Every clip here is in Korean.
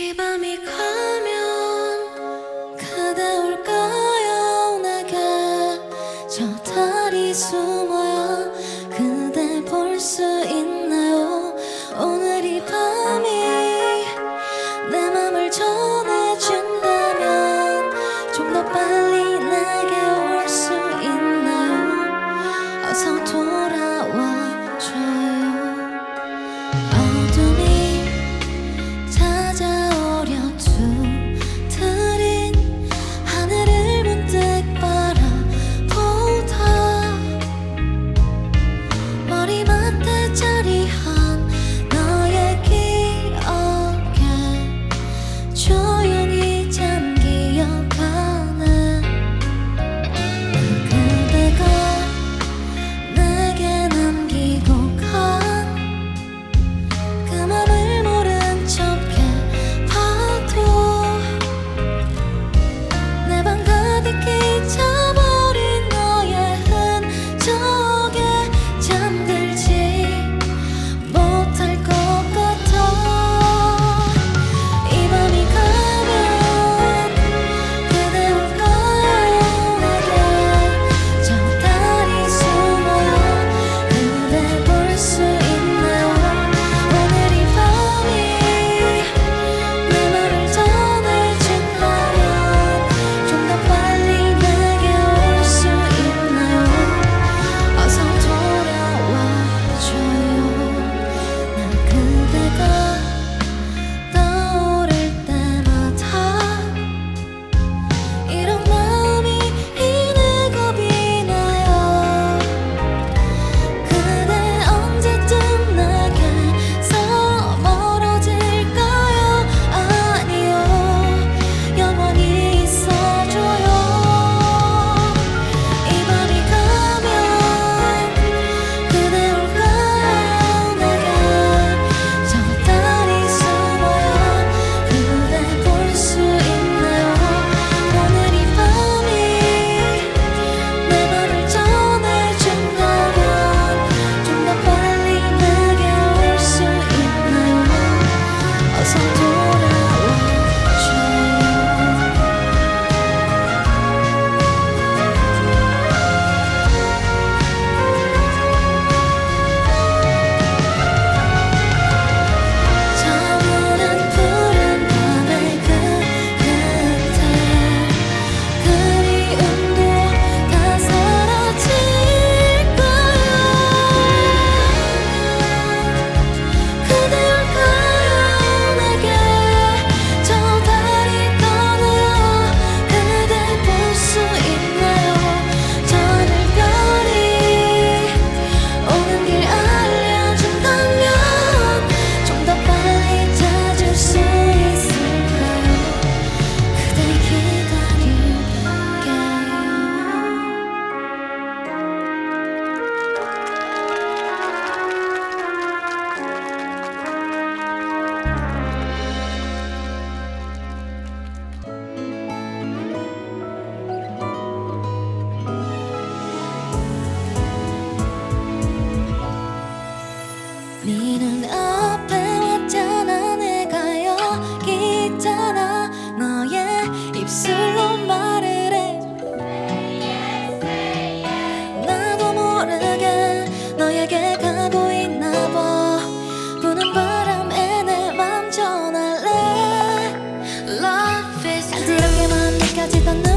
이 밤이 가면 그대 올 거예요 내게 저 달이 숨어 が自分の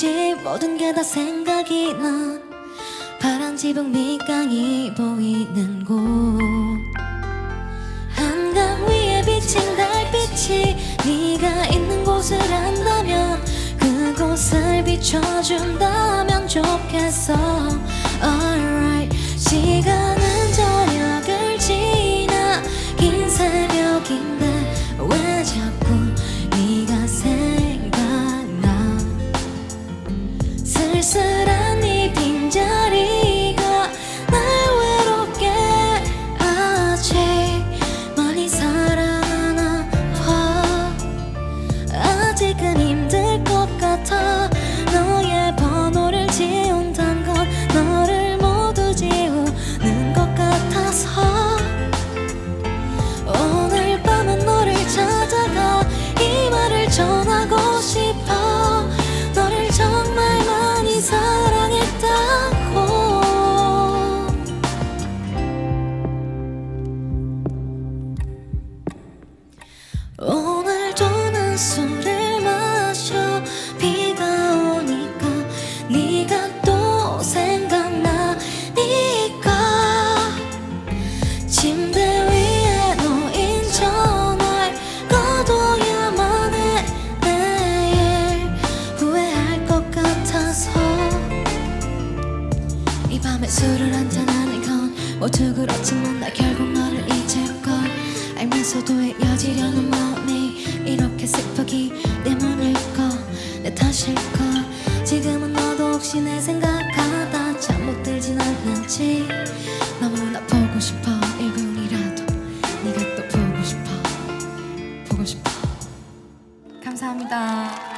집 모든 게 다 생각이 나. 파란 지붕 밑강이 보이는 곳. 한강 위에 비친 달빛이 네가 있는 곳을 안다 오늘도 난 술을 마셔. 비가 오니까 네가 또 생각나니까 침대 위에 놓인 전화를 꺼둬야만 해 내일 후회할 것 같아서. 이 밤에 술을 한잔하는 건 모두 그렇지만 나. 결국 너를 알면 서도 헤어지려는 마음이 이렇게 슬프기 때문일까 내 탓일까 지금은 너도 혹시 내 생각하다 잠 못 들진 않는지. 너무나 보고 싶어. 1분이라도 네가 또 보고 싶어. 보고 싶어. 감사합니다